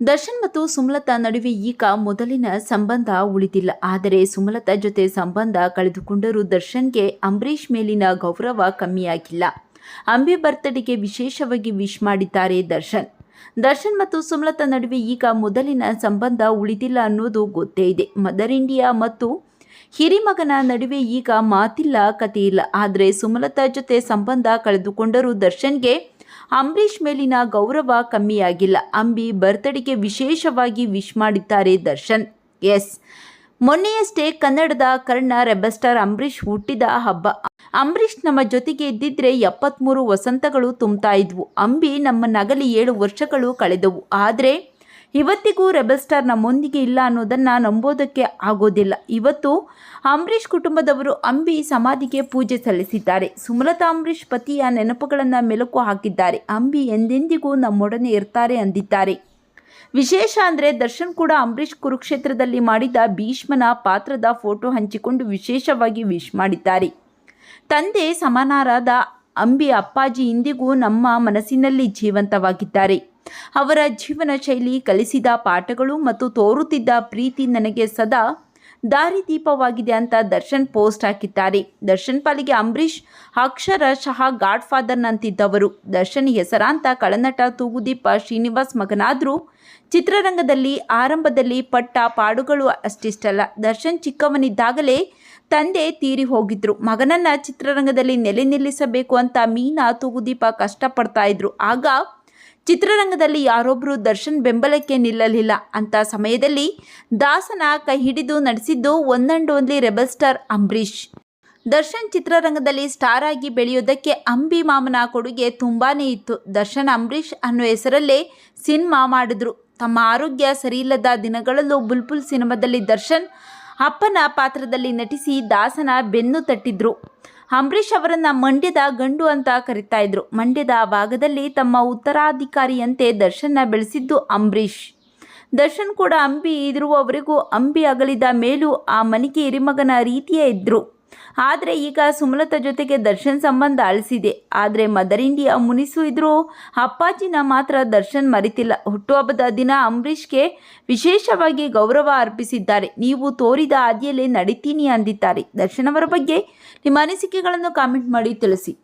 ದರ್ಶನ್ ಮತ್ತು ಸುಮಲತಾ ನಡುವೆ ಈಗ ಮೊದಲಿನ ಸಂಬಂಧ ಉಳಿದಿಲ್ಲ. ಆದರೆ ಸುಮಲತಾ ಜೊತೆ ಸಂಬಂಧ ಕಳೆದುಕೊಂಡರೂ ದರ್ಶನ್ಗೆ ಅಂಬರೀಷ್ ಮೇಲಿನ ಗೌರವ ಕಮ್ಮಿಯಾಗಿಲ್ಲ. ಅಂಬಿ ಬರ್ತ್ಡೇಗೆ ವಿಶೇಷವಾಗಿ ವಿಶ್ ಮಾಡಿದ್ದಾರೆ ದರ್ಶನ್. ದರ್ಶನ್ ಮತ್ತು ಸುಮಲತಾ ನಡುವೆ ಈಗ ಮೊದಲಿನ ಸಂಬಂಧ ಉಳಿದಿಲ್ಲ ಅನ್ನೋದು ಗೊತ್ತೇ ಇದೆ. ಮದರ್ ಇಂಡಿಯಾ ಮತ್ತು ಹಿರಿಮಗನ ನಡುವೆ ಈಗ ಮಾತಿಲ್ಲ ಕಥೆಯಿಲ್ಲ ಆದರೆ ಸುಮಲತಾ ಜೊತೆ ಸಂಬಂಧ ಕಳೆದುಕೊಂಡರೂ ದರ್ಶನ್ಗೆ ಅಂಬರೀಷ್ ಮೇಲಿನ ಗೌರವ ಕಮ್ಮಿಯಾಗಿಲ್ಲ. ಅಂಬಿ ಬರ್ತ್ಡೇಗೆ ವಿಶೇಷವಾಗಿ ವಿಶ್ ಮಾಡಿದ್ದಾರೆ ದರ್ಶನ್. ಎಸ್. ಮೊನ್ನೆಯಷ್ಟೇ ಕನ್ನಡದ ಕರ್ಣ ರೆಬಸ್ಟಾರ್ ಅಂಬರೀಷ್ ಹುಟ್ಟಿದ ಹಬ್ಬ. ಅಂಬರೀಷ್ ನಮ್ಮ ಜೊತೆಗೆ ಇದ್ದಿದ್ರೆ ಎಪ್ಪತ್ತ್ಮೂರು ವಸಂತಗಳು ತುಂಬ್ತಾ ಇದ್ವು. ಅಂಬಿ ನಮ್ಮ ನಗಲಿ ಏಳು ವರ್ಷಗಳು ಕಳೆದವು. ಆದರೆ ಇವತ್ತಿಗೂ ರೆಬಲ್ ಸ್ಟಾರ್ ನಮ್ಮೊಂದಿಗೆ ಇಲ್ಲ ಅನ್ನೋದನ್ನು ನಂಬೋದಕ್ಕೆ ಆಗೋದಿಲ್ಲ. ಇವತ್ತು ಅಂಬರೀಷ್ ಕುಟುಂಬದವರು ಅಂಬಿ ಸಮಾಧಿಗೆ ಪೂಜೆ ಸಲ್ಲಿಸಿದ್ದಾರೆ. ಸುಮಲತಾ ಅಂಬರೀಷ್ ಪತಿಯ ನೆನಪುಗಳನ್ನು ಮೆಲುಕು ಹಾಕಿದ್ದಾರೆ. ಅಂಬಿ ಎಂದೆಂದಿಗೂ ನಮ್ಮೊಡನೆ ಇರ್ತಾರೆ ಅಂದಿದ್ದಾರೆ. ವಿಶೇಷ ಅಂದರೆ ದರ್ಶನ್ ಕೂಡ ಅಂಬರೀಷ್ ಕುರುಕ್ಷೇತ್ರದಲ್ಲಿ ಮಾಡಿದ ಭೀಷ್ಮನ ಪಾತ್ರದ ಫೋಟೋ ಹಂಚಿಕೊಂಡು ವಿಶೇಷವಾಗಿ ವಿಶ್ ಮಾಡಿದ್ದಾರೆ. ತಂದೆ ಸಮಾನಾರಾದ ಅಂಬಿ ಅಪ್ಪಾಜಿ ಇಂದಿಗೂ ನಮ್ಮ ಮನಸ್ಸಿನಲ್ಲಿ ಜೀವಂತವಾಗಿದ್ದಾರೆ. ಅವರ ಜೀವನ ಶೈಲಿ ಕಲಿಸಿದ ಪಾಠಗಳು ಮತ್ತು ತೋರುತ್ತಿದ್ದ ಪ್ರೀತಿ ನನಗೆ ಸದಾ ದಾರಿದೀಪವಾಗಿದೆ ಅಂತ ದರ್ಶನ್ ಪೋಸ್ಟ್ ಹಾಕಿದ್ದಾರೆ. ದರ್ಶನ್ ಪಾಲಿಗೆ ಅಂಬರೀಷ್ ಅಕ್ಷರಶಃ ಗಾಡ್ ಫಾದರ್ನಂತಿದ್ದವರು ದರ್ಶನ್ ಹೆಸರಾಂತ ಕಳನಟ, ತೂಗುದೀಪ, ಶ್ರೀನಿವಾಸ್ ಮಗನಾದರೂ ಚಿತ್ರರಂಗದಲ್ಲಿ ಆರಂಭದಲ್ಲಿ ಪಟ್ಟ ಪಾಡುಗಳು ಅಷ್ಟಿಷ್ಟಲ್ಲ. ದರ್ಶನ್ ಚಿಕ್ಕವನಿದ್ದಾಗಲೇ ತಂದೆ ತೀರಿ ಹೋಗಿದ್ರು. ಮಗನನ್ನ ಚಿತ್ರರಂಗದಲ್ಲಿ ನೆಲೆ ನಿಲ್ಲಿಸಬೇಕು ಅಂತ ಮೀನಾ, ತೂಗುದೀಪ ಕಷ್ಟಪಡ್ತಾ ಇದ್ರು. ಆಗ ಚಿತ್ರರಂಗದಲ್ಲಿ ಯಾರೊಬ್ಬರು ದರ್ಶನ್ ಬೆಂಬಲಕ್ಕೆ ನಿಲ್ಲಲಿಲ್ಲ. ಅಂತ ಸಮಯದಲ್ಲಿ ದಾಸನ ಕೈ ಹಿಡಿದು ನಡೆಸಿದ್ದು one and only rebel star Ambareesh. Darshan ಚಿತ್ರರಂಗದಲ್ಲಿ ಸ್ಟಾರ್ ಆಗಿ ಬೆಳೆಯೋದಕ್ಕೆ ಅಂಬಿ ಮಾಮನ ಕೊಡುಗೆ ತುಂಬಾನೇ ಇತ್ತು. ದರ್ಶನ್, ಅಂಬರೀಷ್ ಅನ್ನೋ ಹೆಸರಲ್ಲೇ ಸಿನಿಮಾ ಮಾಡಿದ್ರು. ತಮ್ಮ ಆರೋಗ್ಯ ಸರಿಯಿಲ್ಲದ ದಿನಗಳಲ್ಲೂ ಬುಲ್ಬುಲ್ ಸಿನಿಮಾದಲ್ಲಿ ದರ್ಶನ್ ಅಪ್ಪನ ಪಾತ್ರದಲ್ಲಿ ನಟಿಸಿ ದಾಸನ ಬೆನ್ನು ತಟ್ಟಿದ್ರು. ಅಂಬರೀಷ್ ಅವರನ್ನ ಮಂಡ್ಯದ ಗಂಡು ಅಂತ ಕರಿತಾ ಇದ್ರು. ಮಂಡ್ಯದ ಭಾಗದಲ್ಲಿ ತಮ್ಮ ಉತ್ತರಾಧಿಕಾರಿಯಂತೆ ದರ್ಶನ ಬೆಳೆಸಿದ್ದು ಅಂಬರೀಷ್. ದರ್ಶನ್ ಕೂಡ ಅಂಬಿ ಇರುವವರೆಗೂ ಅಂಬಿ ಅಗಲಿದ ಮೇಲೂ ಆ ಮನಿಗೆ ಹಿರಿಮಗನ ರೀತಿಯೇ ಇದ್ರು. ಆದರೆ ಈಗ ಸುಮಲತಾ ಜೊತೆಗೆ ದರ್ಶನ್ ಸಂಬಂಧ ಅಳಿಸಿದೆ. ಆದರೆ ಮದರ್ ಇಂಡಿಯಾ ಮುನಿಸು ಇದ್ರೂ ಅಪ್ಪಾಜಿನ ಮಾತ್ರ ದರ್ಶನ್ ಮರಿತಿಲ್ಲ. ಹುಟ್ಟುಹಬ್ಬದ ದಿನ ಅಂಬರೀಷ್ಗೆ ವಿಶೇಷವಾಗಿ ಗೌರವ ಅರ್ಪಿಸಿದ್ದಾರೆ. ನೀವು ತೋರಿದ ಹಾದಿಯಲ್ಲೇ ನಡೀತೀನಿ ಅಂದಿದ್ದಾರೆ. ದರ್ಶನ್ ಅವರ ಬಗ್ಗೆ ನಿಮ್ಮ ಅನಿಸಿಕೆಗಳನ್ನು ಕಾಮೆಂಟ್ ಮಾಡಿ ತಿಳಿಸಿ.